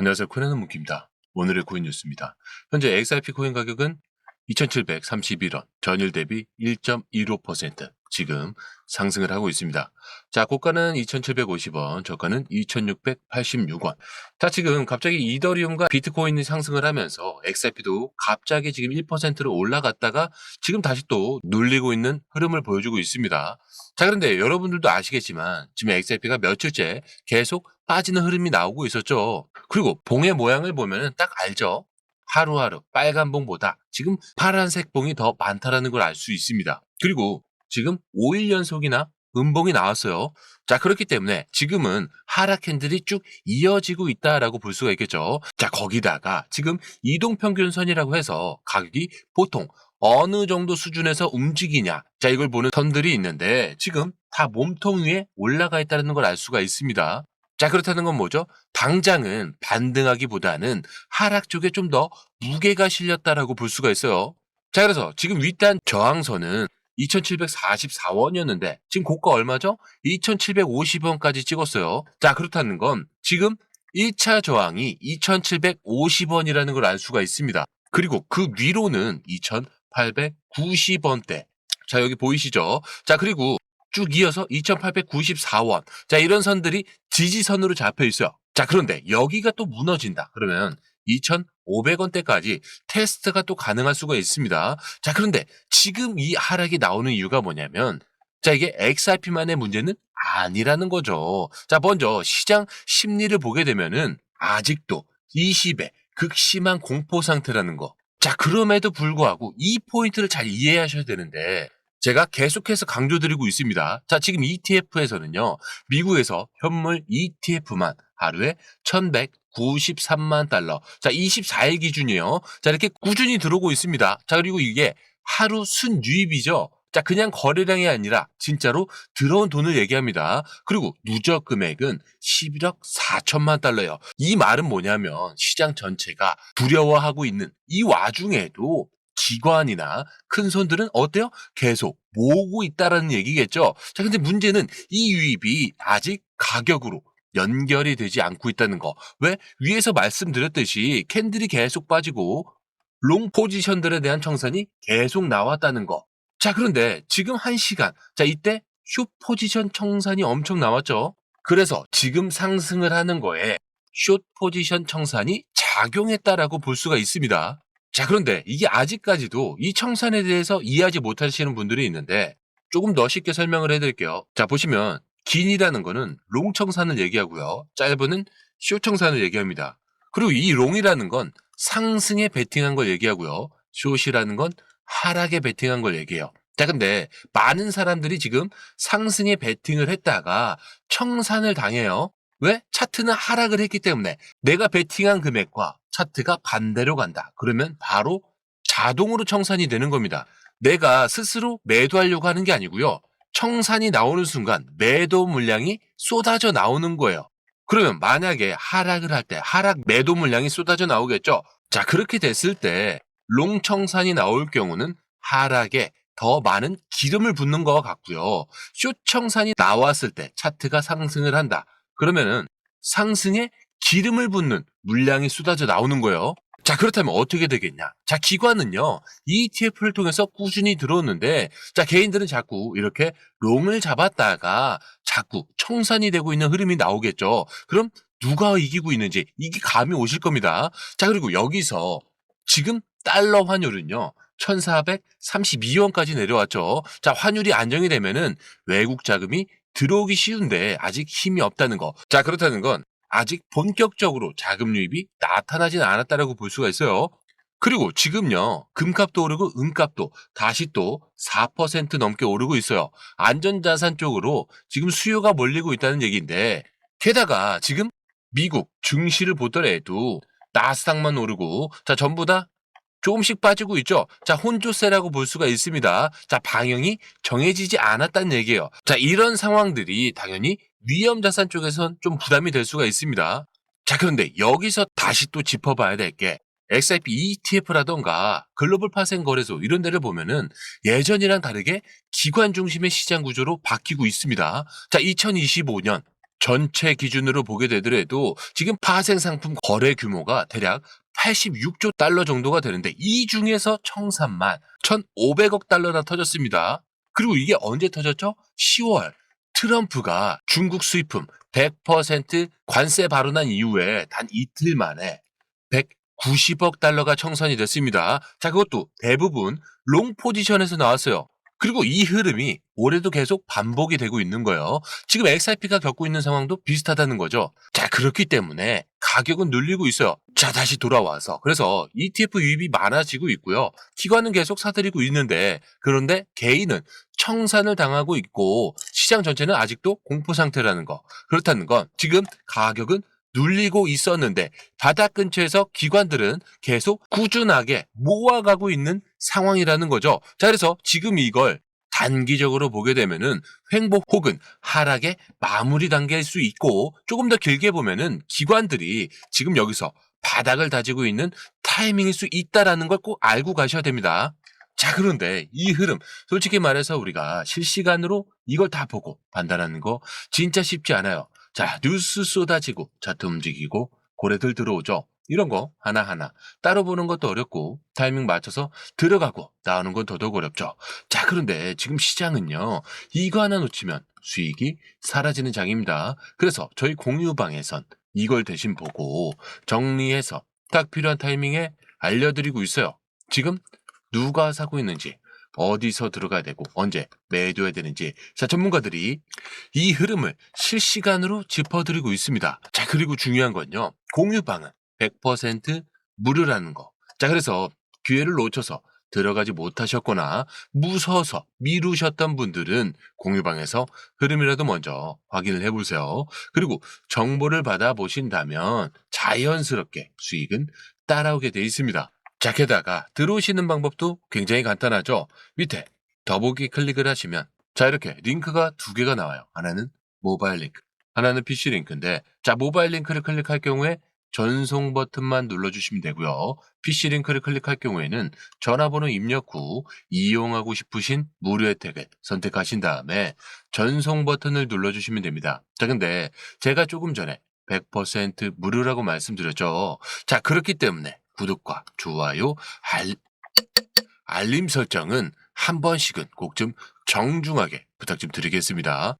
안녕하세요. 코인하는 문기입니다. 오늘의 코인 뉴스입니다. 현재 XRP 코인 가격은 2,731원, 전일 대비 1.15% 지금 상승을 하고 있습니다. 자, 고가는 2,750원, 저가는 2,686원. 자, 지금 갑자기 이더리움과 비트코인이 상승을 하면서 XRP도 갑자기 지금 1%로 올라갔다가 지금 다시 또 눌리고 있는 흐름을 보여주고 있습니다. 자, 그런데 여러분들도 아시겠지만 지금 XRP가 며칠째 계속 빠지는 흐름이 나오고 있었죠. 그리고 봉의 모양을 보면 딱 알죠. 하루하루 빨간 봉보다 지금 파란색 봉이 더 많다라는 걸 알 수 있습니다. 그리고 지금 5일 연속이나 음봉이 나왔어요. 자, 그렇기 때문에 지금은 하락 캔들이 쭉 이어지고 있다라고 볼 수가 있겠죠. 자, 거기다가 지금 이동평균선이라고 해서 가격이 보통 어느 정도 수준에서 움직이냐. 자, 이걸 보는 선들이 있는데 지금 다 몸통 위에 올라가 있다는 걸 알 수가 있습니다. 자, 그렇다는 건 뭐죠? 당장은 반등하기보다는 하락 쪽에 좀 더 무게가 실렸다라고 볼 수가 있어요. 자, 그래서 지금 윗단 저항선은 2744원이었는데 지금 고가 얼마죠? 2750원까지 찍었어요. 자, 그렇다는 건 지금 1차 저항이 2750원이라는 걸 알 수가 있습니다. 그리고 그 위로는 2890원대. 자, 여기 보이시죠? 자, 그리고 쭉 이어서 2894원. 자, 이런 선들이 지지선으로 잡혀 있어요. 자, 그런데 여기가 또 무너진다. 그러면 2,500원대까지 테스트가 또 가능할 수가 있습니다. 자, 그런데 지금 이 하락이 나오는 이유가 뭐냐면 자, 이게 XRP만의 문제는 아니라는 거죠. 자, 먼저 시장 심리를 보게 되면은 아직도 20의 극심한 공포 상태라는 거. 자, 그럼에도 불구하고 이 포인트를 잘 이해하셔야 되는데 제가 계속해서 강조드리고 있습니다. 자, 지금 ETF에서는요, 미국에서 현물 ETF만 하루에 1193만 달러. 자, 24일 기준이요. 자, 이렇게 꾸준히 들어오고 있습니다. 자, 그리고 이게 하루 순유입이죠. 자, 그냥 거래량이 아니라 진짜로 들어온 돈을 얘기합니다. 그리고 누적 금액은 11억 4천만 달러예요. 이 말은 뭐냐면 시장 전체가 두려워하고 있는 이 와중에도 기관이나 큰 손들은 어때요? 계속 모으고 있다라는 얘기겠죠. 자, 근데 문제는 이 유입이 아직 가격으로 연결이 되지 않고 있다는 거. 왜? 위에서 말씀드렸듯이 캔들이 계속 빠지고 롱 포지션들에 대한 청산이 계속 나왔다는 거. 자, 그런데 지금 한 시간. 자, 이때 슈 포지션 청산이 엄청 나왔죠. 그래서 지금 상승을 하는 거에 숏 포지션 청산이 작용했다라고 볼 수가 있습니다. 자, 그런데 이게 아직까지도 이 청산에 대해서 이해하지 못하시는 분들이 있는데 조금 더 쉽게 설명을 해드릴게요. 자, 보시면 긴이라는 거는 롱 청산을 얘기하고요. 짧은은 쇼 청산을 얘기합니다. 그리고 이 롱이라는 건 상승에 베팅한 걸 얘기하고요. 숏이라는 건 하락에 베팅한 걸 얘기해요. 자, 근데 많은 사람들이 지금 상승에 베팅을 했다가 청산을 당해요. 왜? 차트는 하락을 했기 때문에 내가 베팅한 금액과 차트가 반대로 간다. 그러면 바로 자동으로 청산이 되는 겁니다. 내가 스스로 매도하려고 하는 게 아니고요. 청산이 나오는 순간 매도 물량이 쏟아져 나오는 거예요. 그러면 만약에 하락을 할 때 하락 매도 물량이 쏟아져 나오겠죠. 자, 그렇게 됐을 때 롱 청산이 나올 경우는 하락에 더 많은 기름을 붓는 것과 같고요. 쇼 청산이 나왔을 때 차트가 상승을 한다. 그러면은 상승에 기름을 붓는 물량이 쏟아져 나오는 거예요. 자, 그렇다면 어떻게 되겠냐? 자, 기관은요, ETF를 통해서 꾸준히 들어오는데, 자, 개인들은 자꾸 이렇게 롱을 잡았다가 자꾸 청산이 되고 있는 흐름이 나오겠죠. 그럼 누가 이기고 있는지 이게 감이 오실 겁니다. 자, 그리고 여기서 지금 달러 환율은요, 1432원까지 내려왔죠. 자, 환율이 안정이 되면은 외국 자금이 들어오기 쉬운데 아직 힘이 없다는 거. 자, 그렇다는 건 아직 본격적으로 자금 유입이 나타나진 않았다라고 볼 수가 있어요. 그리고 지금요, 금값도 오르고 은값도 다시 또 4% 넘게 오르고 있어요. 안전자산 쪽으로 지금 수요가 몰리고 있다는 얘기인데, 게다가 지금 미국 증시를 보더라도 나스닥만 오르고, 자, 전부 다 조금씩 빠지고 있죠. 자, 혼조세라고 볼 수가 있습니다. 자, 방향이 정해지지 않았다는 얘기예요. 자, 이런 상황들이 당연히 위험 자산 쪽에선 좀 부담이 될 수가 있습니다. 자, 그런데 여기서 다시 또 짚어봐야 될 게 XRP ETF라던가 글로벌 파생 거래소 이런 데를 보면은 예전이랑 다르게 기관 중심의 시장 구조로 바뀌고 있습니다. 자, 2025년 전체 기준으로 보게 되더라도 지금 파생 상품 거래 규모가 대략 86조 달러 정도가 되는데 이 중에서 청산만 1,500억 달러나 터졌습니다. 그리고 이게 언제 터졌죠? 10월 트럼프가 중국 수입품 100% 관세 발언한 이후에 단 이틀 만에 190억 달러가 청산이 됐습니다. 자, 그것도 대부분 롱 포지션에서 나왔어요. 그리고 이 흐름이 올해도 계속 반복이 되고 있는 거예요. 지금 XRP가 겪고 있는 상황도 비슷하다는 거죠. 자, 그렇기 때문에 가격은 눌리고 있어요. 자, 다시 돌아와서. 그래서 ETF 유입이 많아지고 있고요. 기관은 계속 사들이고 있는데, 그런데 개인은 청산을 당하고 있고, 시장 전체는 아직도 공포 상태라는 거. 그렇다는 건 지금 가격은 눌리고 있었는데, 바닥 근처에서 기관들은 계속 꾸준하게 모아가고 있는 상황이라는 거죠. 자, 그래서 지금 이걸 단기적으로 보게 되면은 횡보 혹은 하락의 마무리 단계일 수 있고 조금 더 길게 보면은 기관들이 지금 여기서 바닥을 다지고 있는 타이밍일 수 있다라는 걸 꼭 알고 가셔야 됩니다. 자, 그런데 이 흐름, 솔직히 말해서 우리가 실시간으로 이걸 다 보고 판단하는 거 진짜 쉽지 않아요. 자, 뉴스 쏟아지고 차트 움직이고 고래들 들어오죠. 이런 거 하나하나 따로 보는 것도 어렵고 타이밍 맞춰서 들어가고 나오는 건 더더욱 어렵죠. 자, 그런데 지금 시장은요. 이거 하나 놓치면 수익이 사라지는 장입니다. 그래서 저희 공유방에선 이걸 대신 보고 정리해서 딱 필요한 타이밍에 알려드리고 있어요. 지금 누가 사고 있는지 어디서 들어가야 되고 언제 매도해야 되는지 자 전문가들이 이 흐름을 실시간으로 짚어드리고 있습니다. 자 그리고 중요한 건요. 공유방은 100% 무료라는 거. 자, 그래서 기회를 놓쳐서 들어가지 못하셨거나 무서워서 미루셨던 분들은 공유방에서 흐름이라도 먼저 확인을 해보세요. 그리고 정보를 받아보신다면 자연스럽게 수익은 따라오게 돼 있습니다. 자, 게다가 들어오시는 방법도 굉장히 간단하죠. 밑에 더보기 클릭을 하시면 자, 이렇게 링크가 두 개가 나와요. 하나는 모바일 링크, 하나는 PC 링크인데 자, 모바일 링크를 클릭할 경우에 전송 버튼만 눌러주시면 되고요. PC 링크를 클릭할 경우에는 전화번호 입력 후 이용하고 싶으신 무료 혜택을 선택하신 다음에 전송 버튼을 눌러주시면 됩니다. 자, 근데 제가 조금 전에 100% 무료라고 말씀드렸죠. 자, 그렇기 때문에 구독과 좋아요, 알, 알림 설정은 한 번씩은 꼭 좀 정중하게 부탁 좀 드리겠습니다.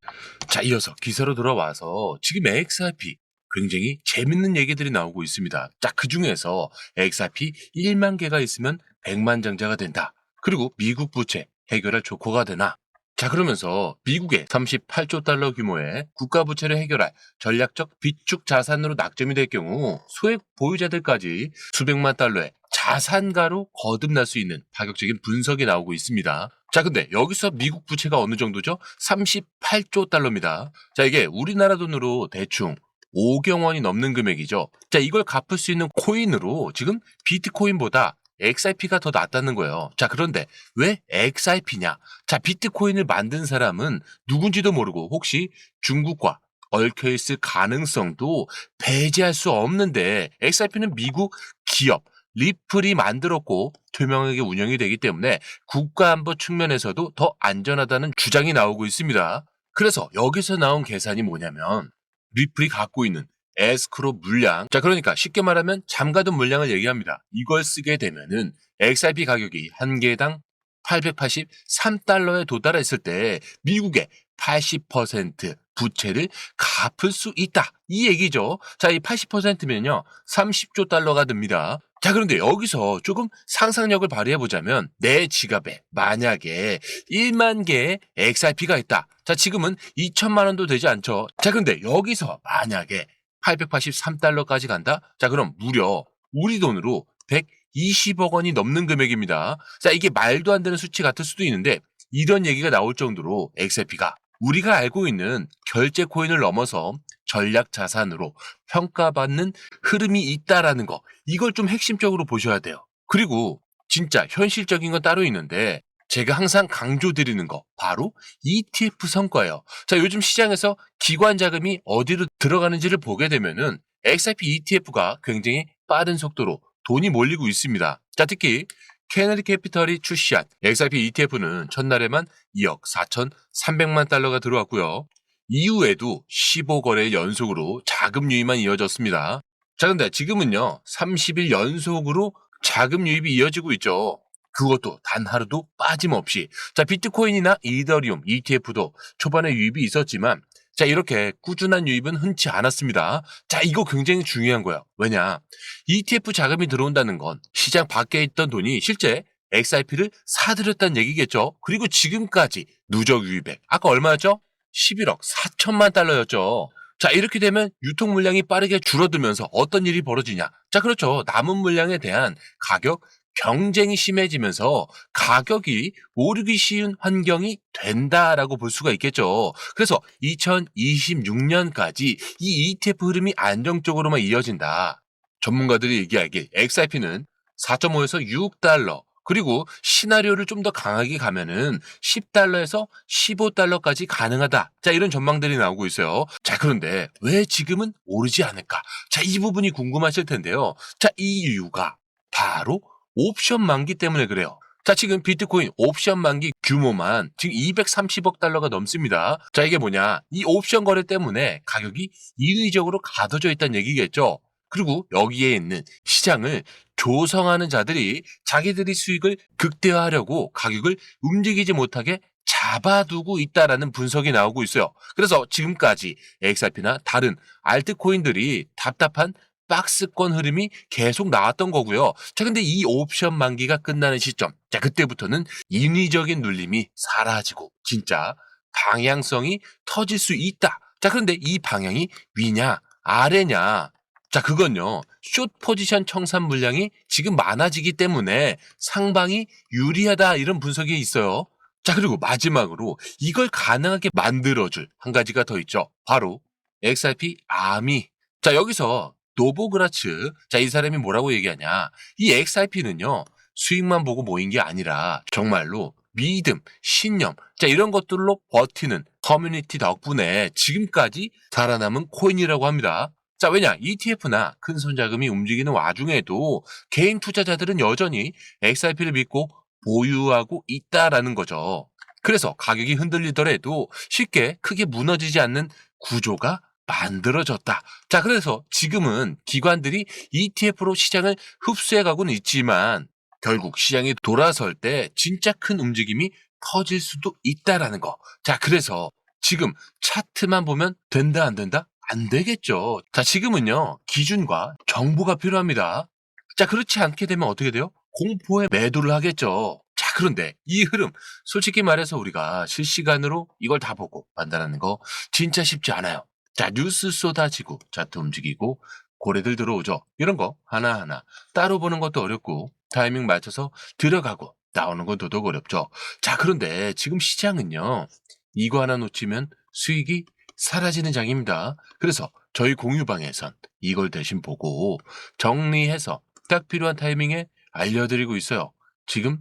자, 이어서 기사로 돌아와서 지금 XRP 굉장히 재밌는 얘기들이 나오고 있습니다. 자, 그 중에서 XRP 1만 개가 있으면 100만 장자가 된다. 그리고 미국 부채 해결할 조커가 되나? 자, 그러면서 미국의 38조 달러 규모의 국가 부채를 해결할 전략적 비축 자산으로 낙점이 될 경우 소액 보유자들까지 수백만 달러의 자산가로 거듭날 수 있는 파격적인 분석이 나오고 있습니다. 자, 근데 여기서 미국 부채가 어느 정도죠? 38조 달러입니다. 자, 이게 우리나라 돈으로 대충 5경 원이 넘는 금액이죠. 자, 이걸 갚을 수 있는 코인으로 지금 비트코인보다 XRP가 더 낫다는 거예요. 자, 그런데 왜 XRP냐? 자, 비트코인을 만든 사람은 누군지도 모르고 혹시 중국과 얽혀있을 가능성도 배제할 수 없는데 XRP는 미국 기업 리플이 만들었고 투명하게 운영이 되기 때문에 국가안보 측면에서도 더 안전하다는 주장이 나오고 있습니다. 그래서 여기서 나온 계산이 뭐냐면 리플이 갖고 있는 에스크로 물량. 자, 그러니까 쉽게 말하면 잠가둔 물량을 얘기합니다. 이걸 쓰게 되면은 XRP 가격이 한 개당 883달러에 도달했을 때 미국의 80% 부채를 갚을 수 있다. 이 얘기죠. 자, 이 80%면요. 30조 달러가 됩니다. 자, 그런데 여기서 조금 상상력을 발휘해 보자면 내 지갑에 만약에 1만 개의 XRP가 있다. 자, 지금은 2천만 원도 되지 않죠. 자, 근데 여기서 만약에 883달러까지 간다? 자, 그럼 무려 우리 돈으로 120억 원이 넘는 금액입니다. 자, 이게 말도 안 되는 수치 같을 수도 있는데 이런 얘기가 나올 정도로 XRP가 우리가 알고 있는 결제 코인을 넘어서 전략 자산으로 평가받는 흐름이 있다라는 거. 이걸 좀 핵심적으로 보셔야 돼요. 그리고 진짜 현실적인 건 따로 있는데 제가 항상 강조드리는 거 바로 ETF 성과예요. 자, 요즘 시장에서 기관 자금이 어디로 들어가는지를 보게 되면은 XRP ETF가 굉장히 빠른 속도로 돈이 몰리고 있습니다. 자, 특히 케네디 캐피털이 출시한 XRP ETF는 첫날에만 2억 4,300만 달러가 들어왔고요. 이후에도 15거래 연속으로 자금 유입만 이어졌습니다. 자, 근데 지금은요, 30일 연속으로 자금 유입이 이어지고 있죠. 그것도 단 하루도 빠짐없이. 자, 비트코인이나 이더리움, ETF도 초반에 유입이 있었지만, 자, 이렇게 꾸준한 유입은 흔치 않았습니다. 자, 이거 굉장히 중요한 거야. 왜냐? ETF 자금이 들어온다는 건 시장 밖에 있던 돈이 실제 XRP를 사들였다는 얘기겠죠. 그리고 지금까지 누적 유입액. 아까 얼마였죠? 11억 4천만 달러였죠. 자, 이렇게 되면 유통 물량이 빠르게 줄어들면서 어떤 일이 벌어지냐? 자, 그렇죠. 남은 물량에 대한 가격 경쟁이 심해지면서 가격이 오르기 쉬운 환경이 된다라고 볼 수가 있겠죠. 그래서 2026년까지 이 ETF 흐름이 안정적으로만 이어진다. 전문가들이 얘기하길 XRP는 4.5에서 6달러 그리고 시나리오를 좀 더 강하게 가면은 10달러에서 15달러까지 가능하다. 자, 이런 전망들이 나오고 있어요. 자, 그런데 왜 지금은 오르지 않을까? 자, 이 부분이 궁금하실 텐데요. 자, 이 이유가 바로 옵션 만기 때문에 그래요. 자, 지금 비트코인 옵션 만기 규모만 지금 230억 달러가 넘습니다. 자, 이게 뭐냐? 이 옵션 거래 때문에 가격이 인위적으로 가둬져 있다는 얘기겠죠. 그리고 여기에 있는 시장을 조성하는 자들이 자기들이 수익을 극대화하려고 가격을 움직이지 못하게 잡아두고 있다라는 분석이 나오고 있어요. 그래서 지금까지 XRP나 다른 알트코인들이 답답한 박스권 흐름이 계속 나왔던 거고요. 자, 근데 이 옵션 만기가 끝나는 시점. 자, 그때부터는 인위적인 눌림이 사라지고 진짜 방향성이 터질 수 있다. 자, 그런데 이 방향이 위냐, 아래냐. 자, 그건요. 숏 포지션 청산 물량이 지금 많아지기 때문에 상방이 유리하다 이런 분석이 있어요. 자, 그리고 마지막으로 이걸 가능하게 만들어줄 한 가지가 더 있죠. 바로 XRP 아미. 자, 여기서 노보그라츠. 자, 이 사람이 뭐라고 얘기하냐. 이 XRP는요. 수익만 보고 모인 게 아니라 정말로 믿음, 신념, 자, 이런 것들로 버티는 커뮤니티 덕분에 지금까지 살아남은 코인이라고 합니다. 자, 왜냐? ETF나 큰 손자금이 움직이는 와중에도 개인 투자자들은 여전히 XRP를 믿고 보유하고 있다라는 거죠. 그래서 가격이 흔들리더라도 쉽게 크게 무너지지 않는 구조가 만들어졌다. 자, 그래서 지금은 기관들이 ETF로 시장을 흡수해가고는 있지만 결국 시장이 돌아설 때 진짜 큰 움직임이 터질 수도 있다라는 거. 자, 그래서 지금 차트만 보면 된다, 안 된다? 안 되겠죠. 자, 지금은요, 기준과 정보가 필요합니다. 자, 그렇지 않게 되면 어떻게 돼요? 공포에 매도를 하겠죠. 자, 그런데 이 흐름, 솔직히 말해서 우리가 실시간으로 이걸 다 보고 판단하는 거 진짜 쉽지 않아요. 자, 뉴스 쏟아지고, 차트 움직이고, 고래들 들어오죠. 이런 거 하나하나 따로 보는 것도 어렵고, 타이밍 맞춰서 들어가고, 나오는 건 더더욱 어렵죠. 자, 그런데 지금 시장은요, 이거 하나 놓치면 수익이 사라지는 장입니다. 그래서 저희 공유방에선 이걸 대신 보고 정리해서 딱 필요한 타이밍에 알려드리고 있어요. 지금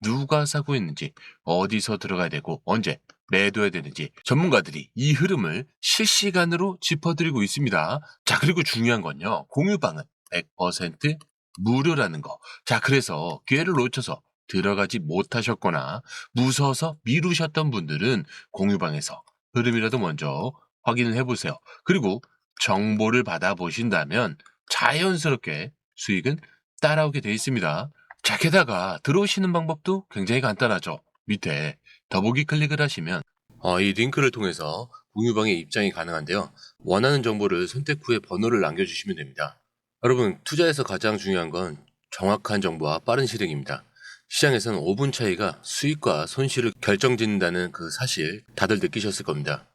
누가 사고 있는지, 어디서 들어가야 되고, 언제 매도해야 되는지 전문가들이 이 흐름을 실시간으로 짚어드리고 있습니다. 자, 그리고 중요한 건요. 공유방은 100% 무료라는 거. 자, 그래서 기회를 놓쳐서 들어가지 못하셨거나 무서워서 미루셨던 분들은 공유방에서 흐름이라도 먼저 확인을 해보세요. 그리고 정보를 받아보신다면 자연스럽게 수익은 따라오게 돼 있습니다. 자, 게다가 들어오시는 방법도 굉장히 간단하죠. 밑에 더보기 클릭을 하시면 어, 이 링크를 통해서 공유방에 입장이 가능한데요. 원하는 정보를 선택 후에 번호를 남겨주시면 됩니다. 여러분, 투자에서 가장 중요한 건 정확한 정보와 빠른 실행입니다. 시장에서는 5분 차이가 수익과 손실을 결정짓는다는 그 사실 다들 느끼셨을 겁니다.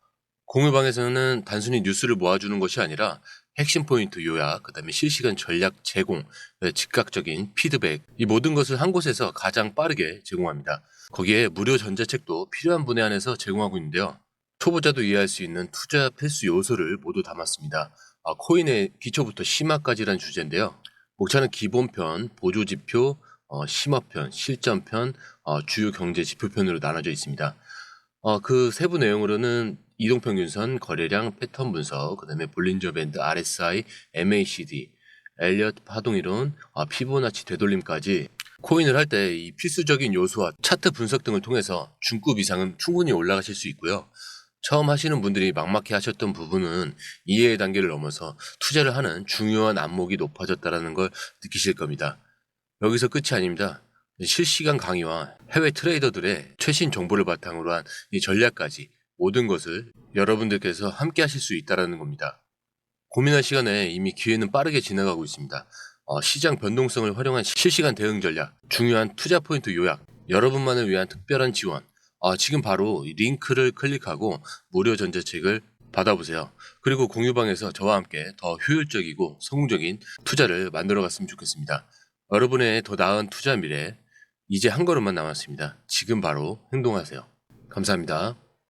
공유방에서는 단순히 뉴스를 모아주는 것이 아니라 핵심 포인트 요약, 그 다음에 실시간 전략 제공, 즉각적인 피드백, 이 모든 것을 한 곳에서 가장 빠르게 제공합니다. 거기에 무료 전자책도 필요한 분에 한해서 제공하고 있는데요. 초보자도 이해할 수 있는 투자 필수 요소를 모두 담았습니다. 아, 코인의 기초부터 심화까지란 주제인데요. 목차는 기본편, 보조지표, 어, 심화편, 실전편, 어, 주요 경제 지표편으로 나눠져 있습니다. 어, 그 세부 내용으로는 이동평균선, 거래량, 패턴 분석, 그 다음에 볼린저 밴드, RSI, MACD, 엘리엇 파동이론, 어, 피보나치 되돌림까지 코인을 할 때 이 필수적인 요소와 차트 분석 등을 통해서 중급 이상은 충분히 올라가실 수 있고요. 처음 하시는 분들이 막막해 하셨던 부분은 이해의 단계를 넘어서 투자를 하는 중요한 안목이 높아졌다는 걸 느끼실 겁니다. 여기서 끝이 아닙니다. 실시간 강의와 해외 트레이더들의 최신 정보를 바탕으로 한 이 전략까지 모든 것을 여러분들께서 함께 하실 수 있다는 겁니다. 고민할 시간에 이미 기회는 빠르게 지나가고 있습니다. 어, 시장 변동성을 활용한 실시간 대응 전략, 중요한 투자 포인트 요약, 여러분만을 위한 특별한 지원, 어, 지금 바로 이 링크를 클릭하고 무료 전자책을 받아보세요. 그리고 공유방에서 저와 함께 더 효율적이고 성공적인 투자를 만들어 갔으면 좋겠습니다. 여러분의 더 나은 투자 미래, 이제 한 걸음만 남았습니다. 지금 바로 행동하세요. 감사합니다.